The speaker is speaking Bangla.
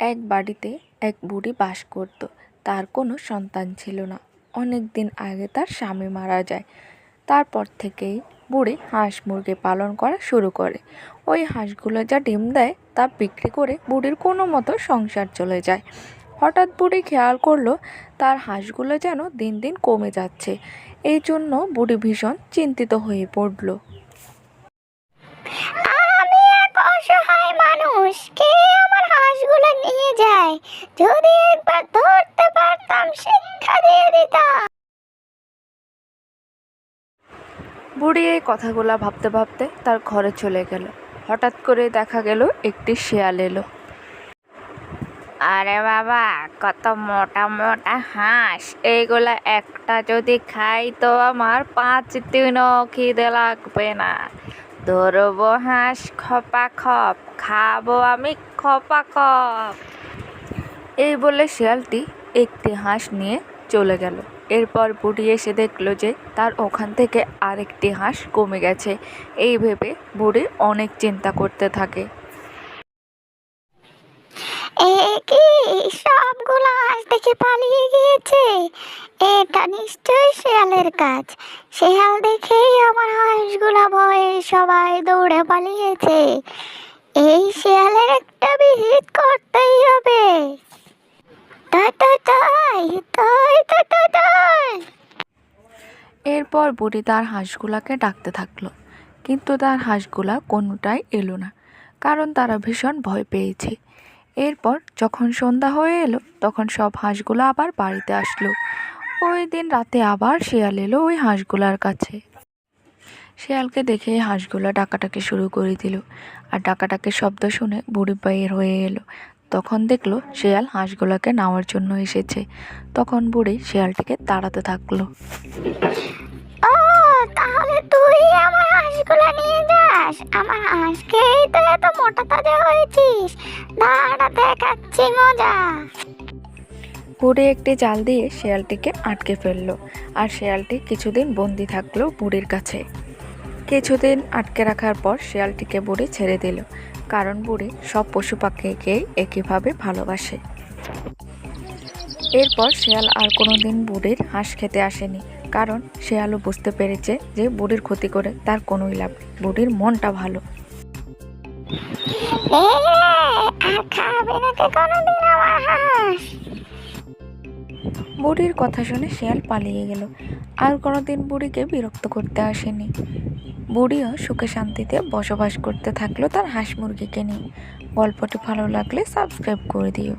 এক বাড়িতে এক বুড়ি বাস করত। তার কোনো সন্তান ছিল না। অনেক দিন আগে তার স্বামী মারা যায়। তারপর থেকেই বুড়ি হাঁস মুরগি পালন করা শুরু করে। ওই হাঁসগুলো যা ডিম দেয়, তা বিক্রি করে বুড়ির কোনো মতো সংসার চলে যায়। হঠাৎ বুড়ি খেয়াল করল, তার হাঁসগুলো যেন দিন দিন কমে যাচ্ছে। এই জন্য বুড়ি ভীষণ চিন্তিত হয়ে পড়ল। আমি এক অসহায় মানুষ কে আমার হাঁসগুলো নিয়ে যায় যদি একবার ধরতে পারতাম শিক্ষা দিয়ে দিতাম। বুড়ি এই কথাগুলো ভাবতে ভাবতে তার ঘরে চলে গেল। হঠাৎ করে দেখা গেল একটি শেয়াল এলো। আরে বাবা কত মোটা মোটা হাঁস। এইগুলা একটা যদি খাই তো আমার পাঁচ দিনও খিদে লাগবে না। ধরবো হাঁস খপা খপ খাব আমি খপা খপ এই বলে শিয়ালটি একটি হাঁস নিয়ে চলে গেল। এরপর বুড়ি এসে দেখল যে তার ওখান থেকে আরেকটি হাঁস কমে গেছে। এই ভেবে বুড়ি অনেক চিন্তা করতে থাকে। কি? সবগুলো হাঁস দেখে পালিয়ে গিয়েছে? এটা নিশ্চয়ই শেয়ালের কাজ। শেয়াল দেখেই আমার হাঁসগুলা ভয়ে সবাই দৌড়ে পালিয়েছে। এই শেয়ালের একটা বিহিত করতেই হবে তাই তাই তাই তাই তাই তাই তাই এরপর বুড়ি তার হাঁসগুলাকে ডাকতে থাকল। কিন্তু তার হাঁসগুলা কোনোটাই এলো না, কারণ তারা ভীষণ ভয় পেয়েছে। এরপর যখন সন্ধ্যা হয়ে এলো, তখন সব হাঁসগুলো আবার বাড়িতে আসলো। ওই দিন রাতে আবার শিয়াল এলো ওই হাঁসগুলার কাছে। শিয়ালকে দেখে হাঁসগুলো ডাকাটাকে শুরু করে দিল। আর ডাকাটাকে শব্দ শুনে বুড়ি বের হয়ে এলো। তখন দেখল শিয়াল হাঁসগুলোকে নেওয়ার জন্য এসেছে। তখন বুড়ি শেয়ালটিকে তাড়াতে থাকল। ও তাহলে তুই আমার হাঁসগুলা নিয়ে যাস। আমার হাঁসকেই তো এত মোটা তাজা হয়েছিস। দাঁড়া দেখাচ্ছি মজা। বুড়ি একটি জাল দিয়ে শেয়ালটিকে আটকে ফেলল। আর শেয়ালটি কিছুদিন বন্দি থাকল বুড়ির কাছে। কিছুদিন আটকে রাখার পর শেয়ালটিকে বুড়ি ছেড়ে দিল। কারণ বুড়ি সব পশু পাখিকে একইভাবে ভালোবাসে। এরপর শেয়াল আর কোনোদিন বুড়ির হাঁস খেতে আসেনি। কারণ শেয়ালও বুঝতে পেরেছে যে বুড়ির ক্ষতি করে তার কোনোই লাভ নেই। বুড়ির মনটা ভালো। বুড়ির কথা শুনে শেয়াল পালিয়ে গেল। আর কোনোদিন বুড়িকে বিরক্ত করতে আসেনি। বুড়িও সুখে শান্তিতে বসবাস করতে থাকল তার হাঁস মুরগিকে নিয়ে। গল্পটি ভালো লাগলে সাবস্ক্রাইব করে দিও।